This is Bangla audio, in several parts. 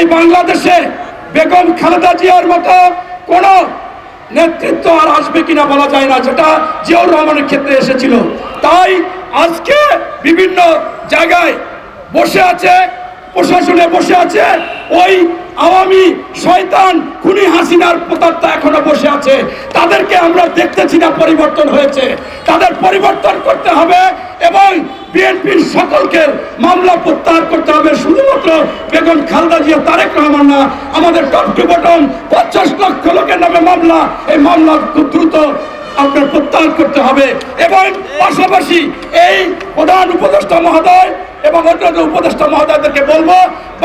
এই বাংলাদেশে বেগম খালেদা জিয়ার মতো কোন নেতৃত্ব আর আসবে কিনা বলা যায় না, যেটা জিয়াউর রহমানের ক্ষেত্রে এসেছিল। তাই আজকে বিভিন্ন জায়গায় বসে আছে, প্রশাসনে বসে আছে, ওই আওয়ামী শয়তান খুনি হাসিনার প্রতারটা এখনও বসে আছে। তাদেরকে আমরা দেখতেছি না, পরিবর্তন হয়েছে। তাদের পরিবর্তন করতে হবে এবং বিএনপির সকলকে মামলা প্রত্যাহার করতে হবে। শুধুমাত্র বেগম খালদা জিয়া, তারেক রহমান না, আমাদের টপ টু বটম পঞ্চাশ লক্ষ লোকের নামে মামলা। এই মামলা খুব দ্রুত আপনার প্রত্যাহার করতে হবে। এবং পাশাপাশি এই প্রধান উপদেষ্টা মহোদয় এবং অন্যান্য উপদেষ্টা মহোদয়দেরকে বলব,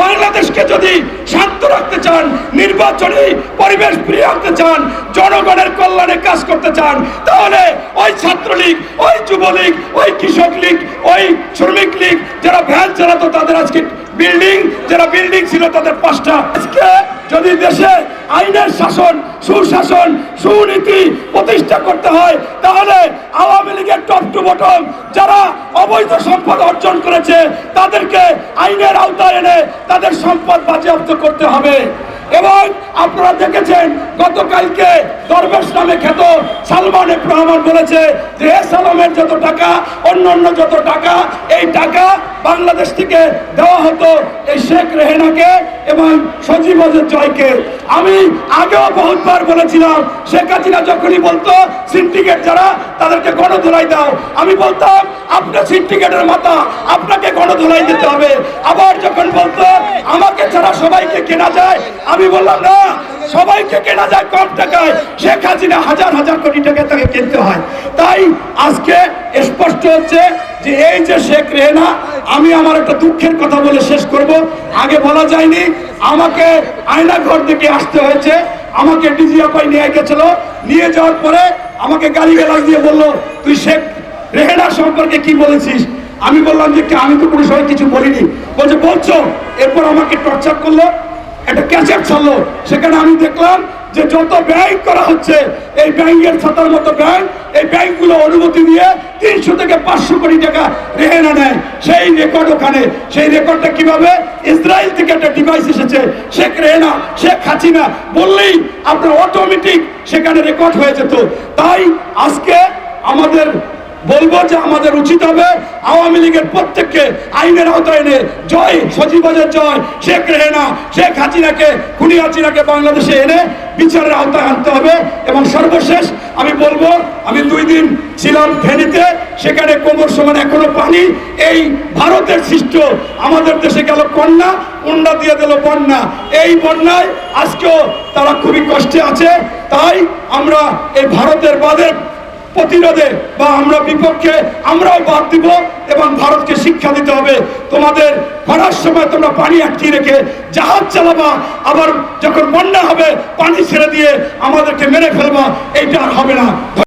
বাংলাদেশকে যদি শান্ত রাখতে চান, নির্বাচনী পরিবেশ ফিরিয়ে আনতে চান, জনগণের কল্যাণে কাজ করতে চান, তাহলে ওই ছাত্রলীগ, ওই যুবলীগ, ওই কৃষক লীগ, ওই শ্রমিক লীগ, যারা ভ্যান চালাতো তাদের আজকে বিল্ডিং যারা বিল্ডিং ছিল তাদের পাঁচটা, আজকে যদি দেশে আইনের শাসন, সুশাসন, সুনীতি প্রতিষ্ঠা করতে হয়, তাহলে আওয়ামী লীগের টপ টু বটম যারা অবৈধ সম্পদ অর্জন করেছে, তাদেরকে আইনের আওতায় এনে তাদের সম্পদ বাজেয়াপ্ত করতে হবে। এবং আপনারা দেখেছেন, গতকালকে দরবেশ নামে খ্যাত সালমান রহমান বলেছে যে সালামের যত টাকা অন্য অন্য যত টাকা, এই টাকা বাংলাদেশ থেকে দেওয়া হতো এই শেখ রেহেনাকে এবং সজীব জয়কে। আমি আগেও বহুতবার বলেছিলাম, শেখ হাসিনা যখনই বলতো, সিন্ডিকেট যারা, তাদেরকে গণধোলাই দাও। আমি বলতাম, আপনার সিন্ডিকেটের মাথা, আপনাকে গণধোলাই দিতে হবে। আবার যখন বলতো আমাকে ছাড়া সবাইকে কেনা যায়? আমি বললাম, না, সবাইকে কেনা যায় কম টাকায়। শেখ হাসিনা হাজার হাজার কোটি টাকা তাকে কিনতে হয়। তাই আজকে স্পষ্ট হচ্ছে যে এই যে শেখ রেহেনা, আমি আমার একটা দুঃখের কথা বলে শেষ করব। আগে বলা যায়নি, আমাকে আয়না ঘর থেকে আসতে হয়েছে। আমাকে ডিজিএফআই নিয়ে গেছিল। নিয়ে যাওয়ার পরে আমাকে গালি গালাজ দিয়ে বলল, তুই শেখ রেহেনা সম্পর্কে কি বলেছিস? আমি বললাম যে আমি তো কোনো সময় কিছু বলিনি। টর্চার করল, একটা ক্যাসেট ছাড়লো। সেখানে আমি দেখলাম যে যত ব্যাংক করা হচ্ছে, এই ব্যাংকের ছাতার মতো ব্যাংক এই ব্যাংকগুলো অনুমতি দিয়ে তিনশো থেকে পাঁচশো কোটি টাকা রেহেনা নেয়। সেই রেকর্ড ওখানে। সেই রেকর্ডটা কীভাবে? ইসরায়েল থেকে একটা ডিভাইস এসেছে। শেখ রেহেনা শেখ হাসিনা বললেই আপনার অটোমেটিক সেখানে রেকর্ড হয়ে যেত। তাই আজকে আমাদের বলব যে আমাদের উচিত হবে আওয়ামী লীগের প্রত্যেককে আইনের আওতায় এনে জয় সচিবাজের জয়, শেখ রেহেনা, শেখ হাসিনাকে, খুনি হাসিনাকে বাংলাদেশে এনে বিচারের আওতায় আনতে হবে। এবং সর্বশেষ আমি বলব, আমি দুই দিন ছিলাম ফেনীতে সেখানে কোমর সমান এখনও পানি। এই ভারতের সৃষ্ট, আমাদের দেশে গেল কন্যা কন্যা দিয়ে দিল বন্যা। এই বন্যায় আজকেও তারা খুবই কষ্টে আছে। তাই আমরা এই ভারতের বাদের প্রতিরোধে বা আমরা বিপক্ষে আমরাও বাদ দিব এবং ভারতকে শিক্ষা দিতে হবে। তোমাদের খরার সময় তোমরা পানি আটকিয়ে রেখে জাহাজ চালাবা, আবার যখন বন্যা হবে, পানি ছেড়ে দিয়ে আমাদেরকে মেরে ফেলবা, এইটা আর হবে না।